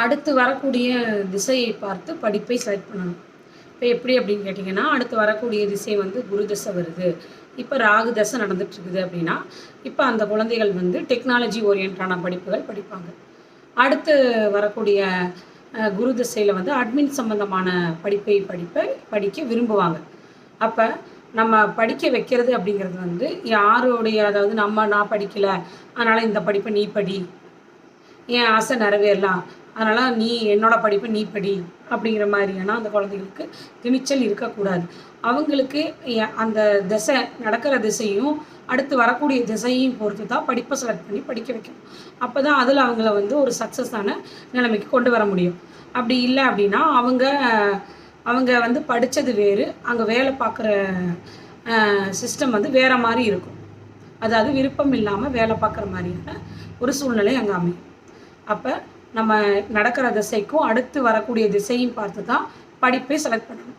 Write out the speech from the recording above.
அடுத்து வரக்கூடிய திசையை பார்த்து படிப்பை செலக்ட் பண்ணணும். இப்போ எப்படி அப்படின்னு கேட்டிங்கன்னா அடுத்து வரக்கூடிய திசை வந்து குரு தசை வருது. இப்போ ராகு தசை நடந்துட்டுருக்குது அப்படின்னா இப்போ அந்த குழந்தைகள் வந்து டெக்னாலஜி ஓரியன்டான படிப்புகள் படிப்பாங்க. அடுத்து வரக்கூடிய குரு திசையில் வந்து அட்மின் சம்பந்தமான படிப்பை படிப்பை படிக்க விரும்புவாங்க. அப்போ நம்ம படிக்க வைக்கிறது அப்படிங்கிறது வந்து யாருடைய அதாவது நம்ம நான் படிக்கலை அதனால் இந்த படிப்பை நீ படி. என் ஆசை நிறைவேறலாம். அதனால் நீ என்னோட படிப்பு நீ படி அப்படிங்கிற மாதிரியான அந்த குழந்தைகளுக்கு துணிச்சல் இருக்கக்கூடாது. அவங்களுக்கு அந்த திசை நடக்கிற திசையும் அடுத்து வரக்கூடிய திசையும் பொறுத்து தான் படிப்பை செலக்ட் பண்ணி படிக்க வைக்கணும். அப்போ தான் அதில் அவங்கள வந்து ஒரு சக்ஸஸான நிலைமைக்கு கொண்டு வர முடியும். அப்படி இல்லை அப்படின்னா அவங்க அவங்க வந்து படித்தது வேறு அங்கே வேலை பார்க்குற சிஸ்டம் வந்து வேறு மாதிரி இருக்கும். அதாவது விருப்பம் இல்லாமல் வேலை பார்க்குற மாதிரியான ஒரு சூழ்நிலை அங்கே அமையும். அப்போ நம்ம நடக்கிற திசைக்கும் அடுத்து வரக்கூடிய திசையும் பார்த்து தான் படிப்பை செலக்ட் பண்ணணும்.